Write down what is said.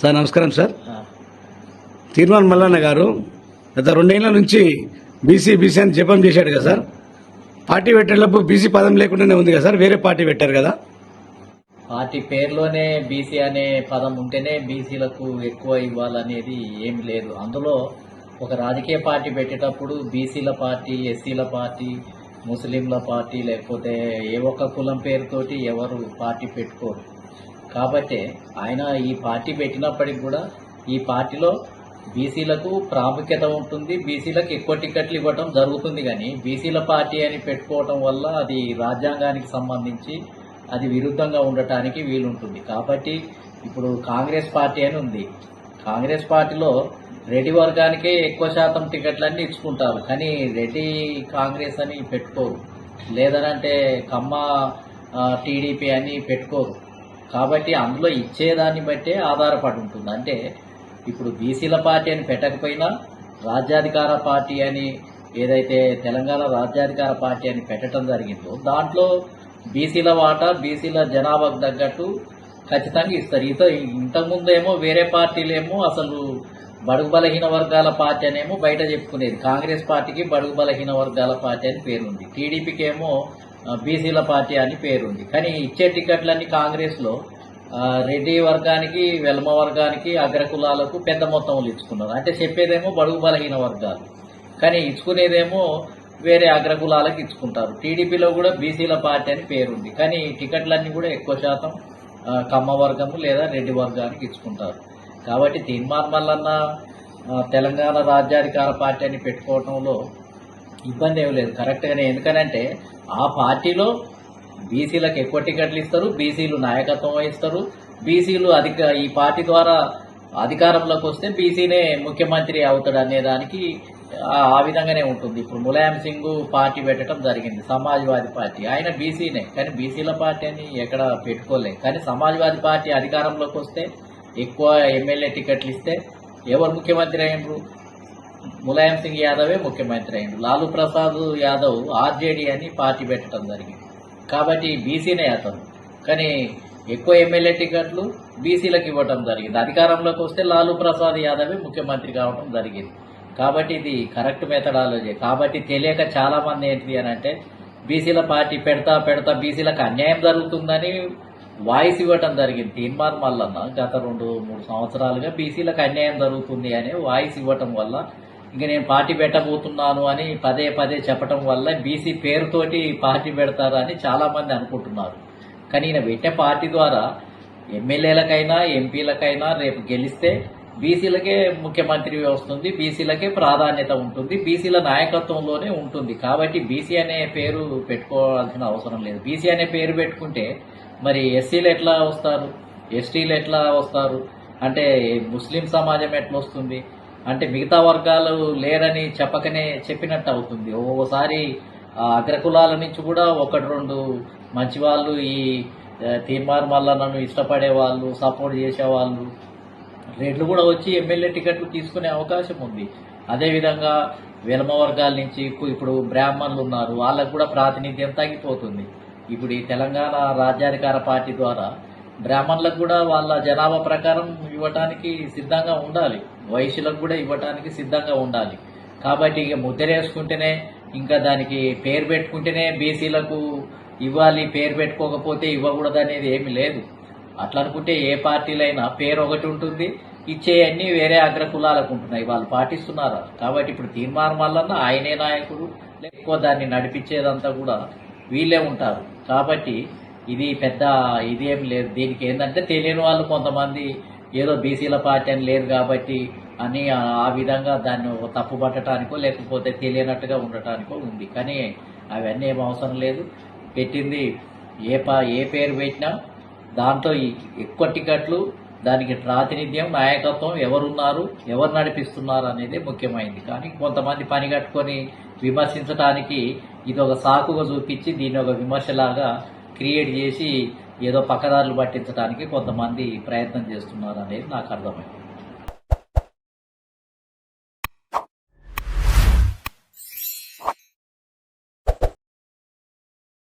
Sir నమస్కారం sir. తీర్మాన్ Mallanna garu గత రెండేళ్ళ నుంచి బీసీ బీసీ అని జపం చేశాడు కదా సార్. పార్టీ పెట్టేటప్పుడు బీసీ పదం లేకుండానే ఉంది కదా సార్ వేరే పార్టీ పెట్టారు కదా. పార్టీ పేరులోనే బీసీ అనే పదం ఉంటేనే బీసీలకు ఎక్కువ ఇవ్వాలనేది ఏమి లేదు. అందులో ఒక రాజకీయ పార్టీ పెట్టేటప్పుడు బీసీల పార్టీ ఎస్సీల పార్టీ ముస్లింల పార్టీ లేకపోతే ఏ ఒక్క కులం పేరుతోటి ఎవరు పార్టీ పెట్టుకోరు. కాబట్టి ఆయన ఈ పార్టీ పెట్టినప్పటికి కూడా ఈ పార్టీలో బీసీలకు ప్రాముఖ్యత ఉంటుంది బీసీలకు ఎక్కువ టికెట్లు ఇవ్వటం జరుగుతుంది కానీ బీసీల పార్టీ అని పెట్టుకోవటం వల్ల అది రాజ్యాంగానికి సంబంధించి అది విరుద్ధంగా ఉండటానికి వీలుంటుంది. కాబట్టి ఇప్పుడు కాంగ్రెస్ పార్టీ అని ఉంది. కాంగ్రెస్ పార్టీలో రెడ్డి వర్గానికే ఎక్కువ శాతం టికెట్లన్నీ ఇచ్చుకుంటారు. కానీ రెడ్డి కాంగ్రెస్ అని పెట్టుకోరు. లేదనంటే కమ్మ టీడీపీ అని పెట్టుకోరు. కాబట్టి అందులో ఇచ్చేదాన్ని బట్టే ఆధారపడి ఉంటుంది. అంటే ఇప్పుడు బీసీల పార్టీ అని పెట్టకపోయినా రాజ్యాధికార పార్టీ అని ఏదైతే తెలంగాణ రాజ్యాధికార పార్టీ అని పెట్టడం జరిగిందో దాంట్లో బీసీల వాటా బీసీల జనాభాకు తగ్గట్టు ఖచ్చితంగా ఇస్తారు. ఇత ఇంతకుముందేమో వేరే పార్టీలేమో అసలు బడుగు బలహీన వర్గాల పార్టీ అనేమో బయట చెప్పుకునేది. కాంగ్రెస్ పార్టీకి బడుగు బలహీన వర్గాల పార్టీ అని పేరుంది. టీడీపీకి ఏమో బీసీల పార్టీ అని పేరుంది. కానీ ఇచ్చే టికెట్లన్నీ కాంగ్రెస్లో రెడ్డి వర్గానికి వెల్మ వర్గానికి అగ్రకులాలకు పెద్ద మొత్తంలో ఇచ్చుకున్నారు. అంటే చెప్పేదేమో బడుగు బలహీన వర్గాలు. కానీ ఇచ్చుకునేదేమో వేరే అగ్రకులాలకు ఇచ్చుకుంటారు. టీడీపీలో కూడా బీసీల పార్టీ అని పేరుంది. కానీ టికెట్లన్నీ కూడా ఎక్కువ శాతం కమ్మ వర్గము లేదా రెడ్డి వర్గానికి ఇచ్చుకుంటారు. కాబట్టి తీర్మాన్ మల్లన్న తెలంగాణ రాజ్యాధికార పార్టీ అని పెట్టుకోవడంలో ఇబ్బంది ఏమి లేదు. కరెక్ట్గానే ఎందుకనంటే ఆ పార్టీలో బీసీలకు ఎక్కువ టికెట్లు ఇస్తారు బీసీలు నాయకత్వం వహిస్తారు బీసీలు అధిక ఈ పార్టీ ద్వారా అధికారంలోకి వస్తే బీసీనే ముఖ్యమంత్రి అవుతాడు అనే దానికి ఆ ఆ విధంగానే ఉంటుంది. ఇప్పుడు ములాయం సింగ్ పార్టీ పెట్టడం జరిగింది సమాజ్వాదీ పార్టీ. ఆయన బీసీనే కానీ బీసీల పార్టీ అని ఎక్కడ పెట్టుకోలే. కానీ సమాజ్వాదీ పార్టీ అధికారంలోకి వస్తే ఎక్కువ ఎమ్మెల్యే టికెట్లు ఇస్తే ఎవరు ముఖ్యమంత్రి అయినరు ములాయం సింగ్ యాదవే ముఖ్యమంత్రి అయ్యాడు. లాలూ ప్రసాద్ యాదవ్ ఆర్జేడీ అని పార్టీ పెట్టడం జరిగింది. కాబట్టి బీసీనే అతను. కానీ ఎక్కువ ఎమ్మెల్యే టికెట్లు బీసీలకు ఇవ్వటం జరిగింది. అధికారంలోకి వస్తే లాలూ ప్రసాద్ యాదవే ముఖ్యమంత్రి కావడం జరిగింది. కాబట్టి ఇది కరెక్ట్ మెథడాలజీ కాబట్టి తెలియక చాలామంది ఏంటిది అని అంటే బీసీల పార్టీ పెడతా పెడతా బీసీలకు అన్యాయం జరుగుతుందని వాయిస్ ఇవ్వటం జరిగింది. తీర్మాన్ మల్లన్న గత రెండు మూడు సంవత్సరాలుగా బీసీలకు అన్యాయం జరుగుతుంది అనే వాయిస్ ఇవ్వటం వల్ల ఇంక నేను పార్టీ పెట్టబోతున్నాను అని పదే పదే చెప్పటం వల్ల బీసీ పేరుతోటి పార్టీ పెడతారని అని అనుకుంటున్నారు. కానీ ఈయన పెట్టే పార్టీ ద్వారా ఎమ్మెల్యేలకైనా ఎంపీలకైనా రేపు గెలిస్తే బీసీలకే ముఖ్యమంత్రి వస్తుంది బీసీలకే ప్రాధాన్యత ఉంటుంది బీసీల నాయకత్వంలోనే ఉంటుంది. కాబట్టి బీసీ అనే పేరు పెట్టుకోవాల్సిన అవసరం లేదు. బీసీ అనే పేరు పెట్టుకుంటే మరి ఎస్సీలు ఎట్లా వస్తారు? ఎస్టీలు ఎట్లా వస్తారు? అంటే ముస్లిం సమాజం ఎట్లా వస్తుంది? అంటే మిగతా వర్గాలు లేరని చెప్పకనే చెప్పినట్టు అవుతుంది. ఓసారి అగ్రకులాల నుంచి కూడా ఒకటి రెండు మంచి వాళ్ళు ఈ తీర్మానం వల్ల నన్ను ఇష్టపడే వాళ్ళు సపోర్ట్ చేసేవాళ్ళు రేట్లు కూడా వచ్చి ఎమ్మెల్యే టికెట్లు తీసుకునే అవకాశం ఉంది. అదేవిధంగా వెలమ వర్గాల నుంచి ఇప్పుడు బ్రాహ్మణులు ఉన్నారు. వాళ్ళకు కూడా ప్రాతినిధ్యం తగ్గిపోతుంది. ఇప్పుడు ఈ తెలంగాణ రాజ్యాధికార పార్టీ ద్వారా బ్రాహ్మణులకు కూడా వాళ్ళ జనాభా ప్రకారం ఇవ్వటానికి సిద్ధంగా ఉండాలి. వయసులకు కూడా ఇవ్వటానికి సిద్ధంగా ఉండాలి. కాబట్టి ఇక ముద్రేసుకుంటేనే ఇంకా దానికి పేరు పెట్టుకుంటేనే బీసీలకు ఇవ్వాలి పేరు పెట్టుకోకపోతే ఇవ్వకూడదు అనేది ఏమి లేదు. అట్లా అనుకుంటే ఏ పార్టీలైనా పేరు ఒకటి ఉంటుంది ఇచ్చేయన్నీ వేరే అగ్ర కులాలకు ఉంటున్నాయి. వాళ్ళు పాటిస్తున్నారా. కాబట్టి ఇప్పుడు తీర్మానం వల్ల ఆయనే నాయకుడు ఎక్కువ దాన్ని నడిపించేదంతా కూడా వీళ్ళే ఉంటారు. కాబట్టి ఇది పెద్ద ఇది ఏం లేదు. దీనికి ఏంటంటే తెలియని వాళ్ళు కొంతమంది ఏదో బీసీల పార్టీ అని లేదు కాబట్టి అని ఆ విధంగా దాన్ని ఒక తప్పు పట్టడానికో లేకపోతే తెలియనట్టుగా ఉండటానికో ఉంది. కానీ అవన్నీ ఏం అవసరం లేదు. పెట్టింది ఏ పా ఏ పేరు పెట్టినా దాంట్లో ఎక్కువ టికెట్లు దానికి ప్రాతినిధ్యం నాయకత్వం ఎవరున్నారు ఎవరు నడిపిస్తున్నారు అనేది ముఖ్యమైనది కానీ కొంతమంది పని కట్టుకొని విమర్శించడానికి ఇది ఒక సాకుగా చూపించి దీన్ని ఒక విమర్శలాగా క్రియేట్ చేసి ఏదో పక్కదారులు పట్టించడానికి కొంతమంది ప్రయత్నం చేస్తున్నారు అనేది నాకు అర్థమైంది.